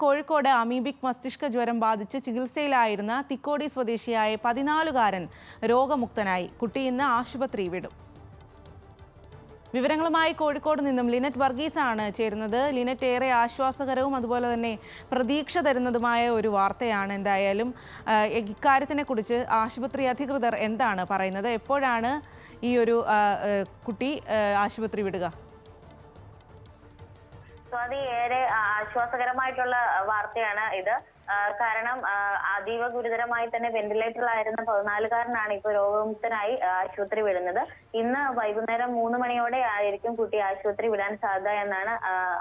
Kozhikode amoebic മസ്തിഷ്ക ജ്വരം ബാധിച്ച് ചികിത്സയിലായിരുന്ന തിക്കോടി സ്വദേശിയായ പതിനാലുകാരൻ രോഗമുക്തനായി. കുട്ടി ഇന്ന് ആശുപത്രി വിടും. വിവരങ്ങളുമായി കോഴിക്കോട് നിന്നും ലിനറ്റ് വർഗീസ് ആണ് ചേരുന്നത്. ലിനറ്റ് ഏറെ ആശ്വാസകരവും അതുപോലെ തന്നെ പ്രതീക്ഷ തരുന്നതുമായ ഒരു വാർത്തയാണ് എന്തായാലും ഇക്കാര്യത്തിനെ കുറിച്ച് ആശുപത്രി അധികൃതർ എന്താണ് പറയുന്നത്? എപ്പോഴാണ് ഈ ഒരു കുട്ടി ആശുപത്രി വിടുക? സ്വാതി ഏറെ ആശ്വാസകരമായിട്ടുള്ള വാർത്തയാണ് ഇത്. കാരണം അതീവ ഗുരുതരമായി തന്നെ വെന്റിലേറ്ററിലായിരുന്ന പതിനാലുകാരനാണ് ഇപ്പോൾ രോഗമുക്തനായി ആശുപത്രി വിടുന്നത്. ഇന്ന് വൈകുന്നേരം മൂന്ന് മണിയോടെ ആയിരിക്കും കുട്ടി ആശുപത്രി വിടാൻ സാധ്യത എന്നാണ്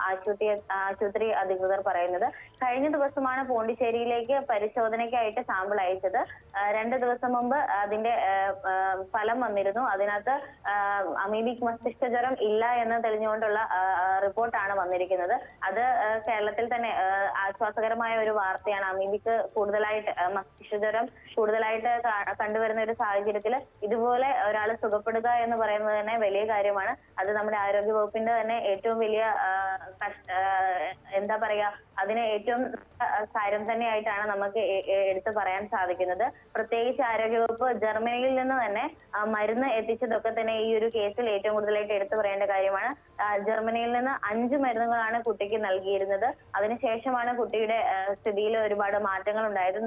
ആശുപത്രി ആശുപത്രി അധികൃതർ പറയുന്നത്. കഴിഞ്ഞ ദിവസമാണ് പോണ്ടിച്ചേരിയിലേക്ക് പരിശോധനയ്ക്കായിട്ട് സാമ്പിൾ അയച്ചത്. രണ്ട് ദിവസം മുമ്പ് അതിന്റെ ഫലം വന്നിരുന്നു. അതിനകത്ത് അമീബിക് മസ്തിഷ്ക ജ്വരം ഇല്ല എന്ന് തെളിഞ്ഞുകൊണ്ടുള്ള റിപ്പോർട്ടാണ് വന്നിരിക്കുന്നത്. അത് കേരളത്തിൽ തന്നെ ആശ്വാസകരമായ ഒരു വാർത്തയാണ്. അമീബിക്ക് കൂടുതലായിട്ട് മസ്തിഷ്കജ്വരം മസ്തിഷ്ക ജ്വരം കൂടുതലായിട്ട് കണ്ടുവരുന്ന ഒരു സാഹചര്യത്തിൽ ഇതുപോലെ ഒരാൾ സുഖപ്പെടുക എന്ന് പറയുന്നത് തന്നെ വലിയ കാര്യമാണ്. അത് നമ്മുടെ ആരോഗ്യ വകുപ്പിന്റെ തന്നെ ഏറ്റവും വലിയ എന്താ പറയാ അതിന് ഏറ്റവും കാര്യം തന്നെയായിട്ടാണ് നമുക്ക് എടുത്തു പറയാൻ സാധിക്കുന്നത്. പ്രത്യേകിച്ച് ആരോഗ്യവകുപ്പ് ജർമ്മനിയിൽ നിന്ന് തന്നെ മരുന്ന് എത്തിച്ചതൊക്കെ തന്നെ ഈ ഒരു കേസിൽ ഏറ്റവും കൂടുതലായിട്ട് എടുത്തു പറയേണ്ട കാര്യമാണ്. ജർമ്മനിയിൽ നിന്ന് അഞ്ച് മരുന്നുകളാണ് കുട്ടിക്ക് നൽകിയിരുന്നത്. അതിനുശേഷമാണ് കുട്ടിയുടെ സ്ഥിതിയിൽ ഒരുപാട് മാറ്റങ്ങൾ ഉണ്ടായത്.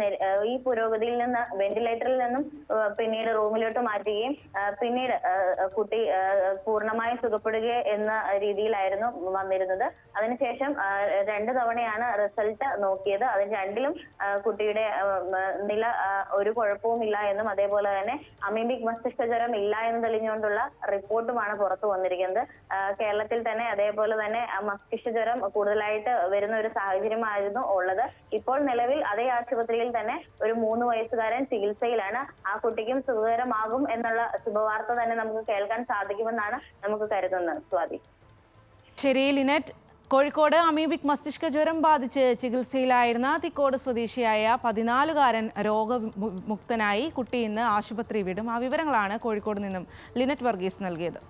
ഈ പുരോഗതിയിൽ നിന്ന് വെന്റിലേറ്ററിൽ നിന്നും പിന്നീട് റൂമിലോട്ട് മാറ്റുകയും പിന്നീട് കുട്ടി പൂർണമായും സുഖപ്പെടുക എന്ന രീതിയിലായിരുന്നു വന്നിരുന്നത്. അതിനുശേഷം രണ്ട് തവണയാണ് റിസൾട്ട് നോക്കിയത്. അതിന് രണ്ടിലും കുട്ടിയുടെ നില ഒരു കുഴപ്പവും ഇല്ല എന്നും അതേപോലെ തന്നെ അമീബിക് മസ്തിഷ്ക ജ്വരം ഇല്ല എന്ന് തെളിഞ്ഞുകൊണ്ടുള്ള റിപ്പോർട്ടുമാണ് പുറത്തു വന്നിരിക്കുന്നത്. കേരളത്തിൽ തന്നെ അതേപോലെ തന്നെ ആ, മസ്തിഷ്ക ജ്വരം കൂടുതലായിട്ട് വരുന്ന ഒരു സാഹചര്യമായിരുന്നു ഉള്ളത്. ഇപ്പോൾ നിലവിൽ അതേ ആശുപത്രിയിൽ തന്നെ ഒരു മൂന്ന് വയസ്സുകാരൻ ചികിത്സയിലാണ്. ആ കുട്ടിക്കും സുഖകരമാകും എന്നുള്ള ശുഭവാർത്ത തന്നെ നമുക്ക് കേൾക്കാൻ സാധിക്കുമെന്നാണ് നമുക്ക് കരുതുന്നത്. സ്വാതി. ശരി ലിനറ്റ്. കോഴിക്കോട് അമീബിക് മസ്തിഷ്ക ജ്വരം ബാധിച്ച് ചികിത്സയിലായിരുന്ന തിക്കോട് സ്വദേശിയായ പതിനാലുകാരൻ രോഗമുക്തനായി കുട്ടി ഇന്ന് ആശുപത്രി വിടും. ആ വിവരങ്ങളാണ് കോഴിക്കോട് നിന്നും ലിനറ്റ് വർഗീസ് നൽകിയത്.